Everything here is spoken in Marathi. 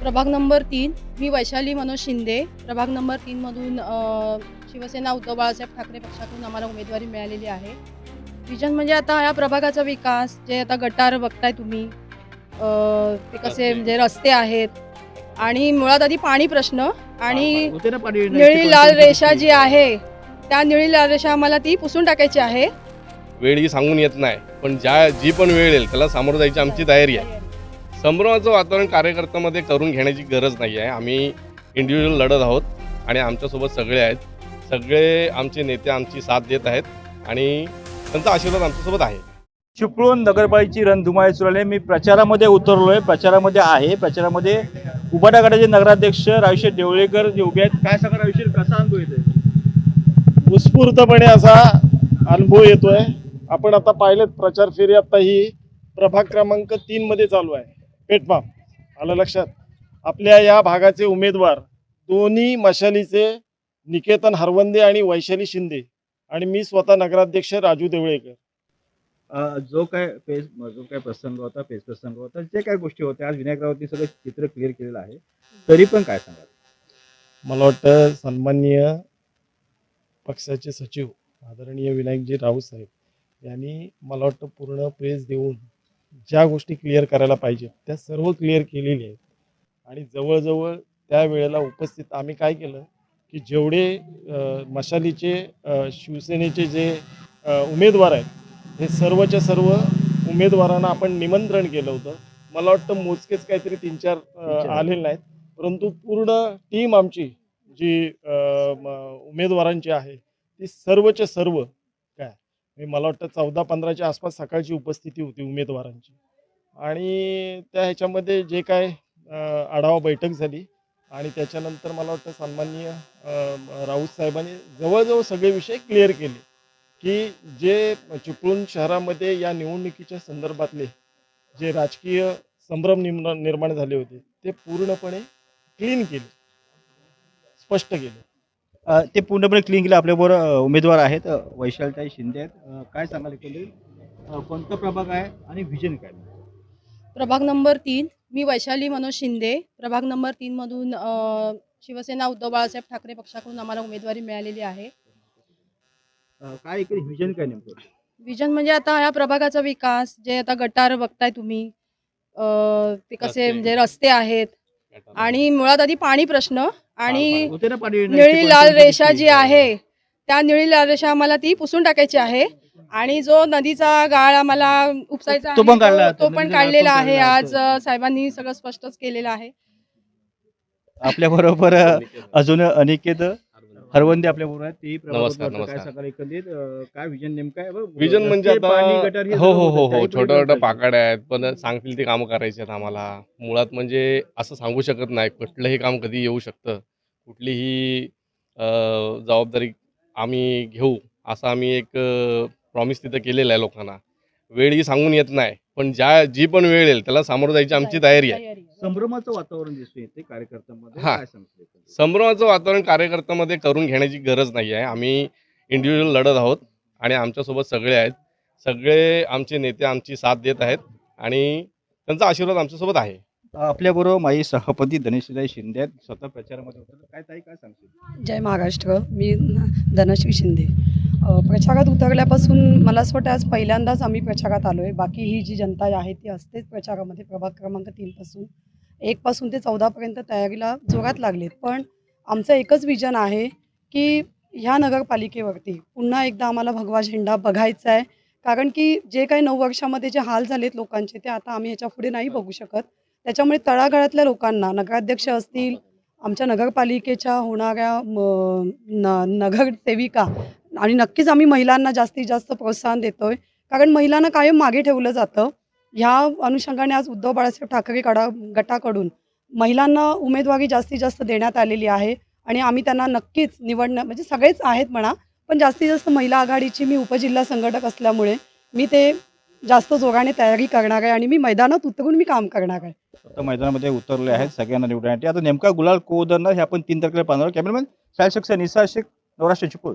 प्रभाग नंबर तीन मी वैशाली मनोज शिंदे. प्रभाग नंबर तीनमधून शिवसेना उद्धव बाळासाहेब ठाकरे पक्षाकडून आम्हाला उमेदवारी मिळालेली आहे. विजन म्हणजे आता या प्रभागाचा विकास जे आता गटार बघताय तुम्ही ते कसे. म्हणजे रस्ते आहेत आणि मुळात आधी पाणी प्रश्न आणि निळी लाल रेषा जी आहे त्या निळी लाल रेषा आम्हाला ती पुसून टाकायची आहे. वेळ ही सांगून येत नाही पण ज्या जी पण वेळ येईल त्याला सामोरं जायची आमची तयारी आहे. संभ्रमाचं वातावरण कार्यकर्त्यामध्ये करून घेण्याची गरज नाही आहे. आम्ही इंडिव्हिज्युअल लढत आहोत आणि आमच्यासोबत सगळे आहेत. सगळे आमचे नेते आमची साथ देत आहेत आणि त्यांचा आशीर्वाद आमच्यासोबत आहे. चिपळूण नगरपालिकेची रणधुमाळी सुरू आहे मी प्रचारामध्ये उतरलोय. प्रचारामध्ये आहे. प्रचारामध्ये उबाटा गटाचे नगराध्यक्ष राविशेठ देवळेकर जे उभे आहेत. काय सांगा राविशेठ कसा अनुभव येतोय? उत्स्फूर्तपणे असा अनुभव येतोय. आपण आता पाहिलेत प्रचार फेरी. आता ही प्रभाग क्रमांक तीन मध्ये चालू आहे. पेटमाप आलं लक्षात. आपल्या या भागाचे उमेदवार दोन्ही मशालीचे निकेतन हरवंदे आणि वैशाली शिंदे आणि मी स्वतः नगराध्यक्ष राजू देवळेकर. जो काय पेज जो काय प्रसंग होता पेज प्रसंग होता जे काय गोष्टी होत्या आज विनायक राऊतनी सगळं चित्र क्लिअर केलेलं आहे. तरी पण काय सांगा मला वाटतं सन्माननीय पक्षाचे सचिव आदरणीय विनायकजी राऊत साहेब यांनी मला वाटतं पूर्ण प्रेस देऊन ज्या गोष्टी क्लिअर करायला पाहिजेत त्या सर्व क्लिअर केलेल्या आहेत. आणि जवळजवळ त्या वेळेला उपस्थित आम्ही काय केलं की जेवढे मशालीचे शिवसेनेचे जे उमेदवार आहेत हे सर्वच्या सर्व उमेदवारांना आपण निमंत्रण केलं होतं. मला वाटतं मोजकेच काहीतरी तीन चार आलेले नाहीत. परंतु पूर्ण टीम आमची जी उमेदवारांची आहे ती सर्वच्या सर्व मला वाटतं चौदा पंधराच्या आसपास सकाळची उपस्थिती होती उमेदवारांची. आणि त्या ह्याच्यामध्ये जे काय आढावा बैठक झाली आणि त्याच्यानंतर मला वाटतं सन्माननीय राऊत साहेबांनी जवळजवळ सगळे विषय क्लिअर केले की जे चिपळूण शहरामध्ये या निवडणुकीच्या संदर्भातले जे राजकीय संभ्रम निर्माण झाले होते ते पूर्णपणे क्लीन केले स्पष्ट केले. ते पूर्णपणे क्लीन केलं. आपल्याबरोबर उमेदवार आहेत वैशालताई शिंदे आहेत. काय सांगाल एकंदरीत? कोणता प्रभाग आहे आणि व्हिजन काय? प्रभाग नंबर तीन मी वैशाली मनोज शिंदे. प्रभाग नंबर तीनमधून शिवसेना उद्धव बाळासाहेब ठाकरे पक्षाकडून आम्हाला उमेदवारी मिळालेली आहे. काय व्हिजन काय नेमकं? विजन म्हणजे आता या प्रभागाचा विकास जे आता गटार बघताय तुम्ही ते कसे. म्हणजे रस्ते आहेत. आणि मुळात आधी पाणी प्रश्न आणि निळी लाल रेषा जी आहे त्या निळी लाल रेषा आम्हाला ती पुसून टाकायची आहे. आणि जो नदीचा गाळ आम्हाला उपसायचा तो पण तो. पण काढलेला आहे आज साहेबांनी सगळं स्पष्टच केलेलं आहे. आपल्या बरोबर अजून अनिकेत हरवंदे आपल्या बरोबर आहेत तेही नमस्कार, प्रभागात काय नमस्कार. सांगाल एकंदरीत अं, काय विजन नेमकं आहे? विजन म्हणजे रस्ते, पाणी, आता गटार हे हो हो हो होतं. हो तरी पण छोट्या छोट्या पाकड्या आहेत पण सांगतील ते कामं करायचे आहेत आम्हाला. मुळात म्हणजे असं सांगू शकत नाही कुठलंही काम कधी येऊ शकतं. कुठलीही अं, जबाबदारी आम्ही घेऊ असं आम्ही एक प्रॉमिस तिथं केलेलं आहे लोकांना. वेळ ही सांगून येत नाही. पण ज्या जी पण वेळ येईल त्याला सामोरं जायची आमची तयारी आहे. संभ्रमाचं वातावरण दिसून येते कार्यकर्त्यांमध्ये. हा. काय सांगतो एकंदरीत? संभ्रमाचं वातावरण कार्यकर्त्यामध्ये करून घेण्याची गरज नाही आहे. आम्ही इंडिव्हिज्युअल लढत आहोत आणि आमच्यासोबत सगळे आहेत. सगळे आमचे नेते आमची साथ देत आहेत आणि त्यांचा आशीर्वाद आमच्यासोबत आहे. आपल्या बरोबर माई सभापती धनेशदाई शिंदे आहेत. स्वतः प्रचारामध्ये होतात काय ताई काय सांगशील? जय महाराष्ट्र. मी धनश्री शिंदे. प्रचारात उतरल्यापासून मला असं वाटतं आज पहिल्यांदाच आम्ही प्रचारात आलो आहे बाकी ही जी जनता आहे ती असतेच प्रचारामध्ये प्रभाग क्रमांक तीनपासून एकपासून ते चौदापर्यंत तयारीला जोरात लागलेत. पण आमचं एकच विजन आहे की ह्या नगरपालिकेवरती पुन्हा एकदा आम्हाला भगवा झेंडा बघायचा आहे. कारण की जे काही नऊ वर्षामध्ये जे हाल झालेत लोकांचे ते आता आम्ही याच्यापुढे नाही बघू शकत. त्याच्यामुळे तळागाळातल्या लोकांना नगराध्यक्ष असतील आमच्या नगरपालिकेच्या होणाऱ्या म, न नगरसेविका आणि नक्कीच आम्ही महिलांना जास्तीत जास्त प्रोत्साहन देतोय. कारण महिलांना कायम मागे ठेवलं जातं. ह्या अनुषंगाने आज उद्धव बाळासाहेब ठाकरे कडा गटाकडून महिलांना उमेदवारी जास्तीत जास्त देण्यात आलेली आहे. आणि आम्ही त्यांना नक्कीच निवडणं म्हणजे सगळेच आहेत म्हणा पण जास्तीत जास्त महिला आघाडीची मी उपजिल्हा संघटक असल्यामुळे मी ते जास्त जोराने तयारी करणार आहे आणि मी मैदानात उतरून मी काम करणार आहे. मैदानामध्ये उतरले आहेत सगळ्यांना निवडण्यासाठी आता नेमका गुलाल को उधरणार हे आपण तीन तारखेला पाहणार कॅमेरामॅन शाहीर शेख निसार शेख नवराष्ट्र चिपळूण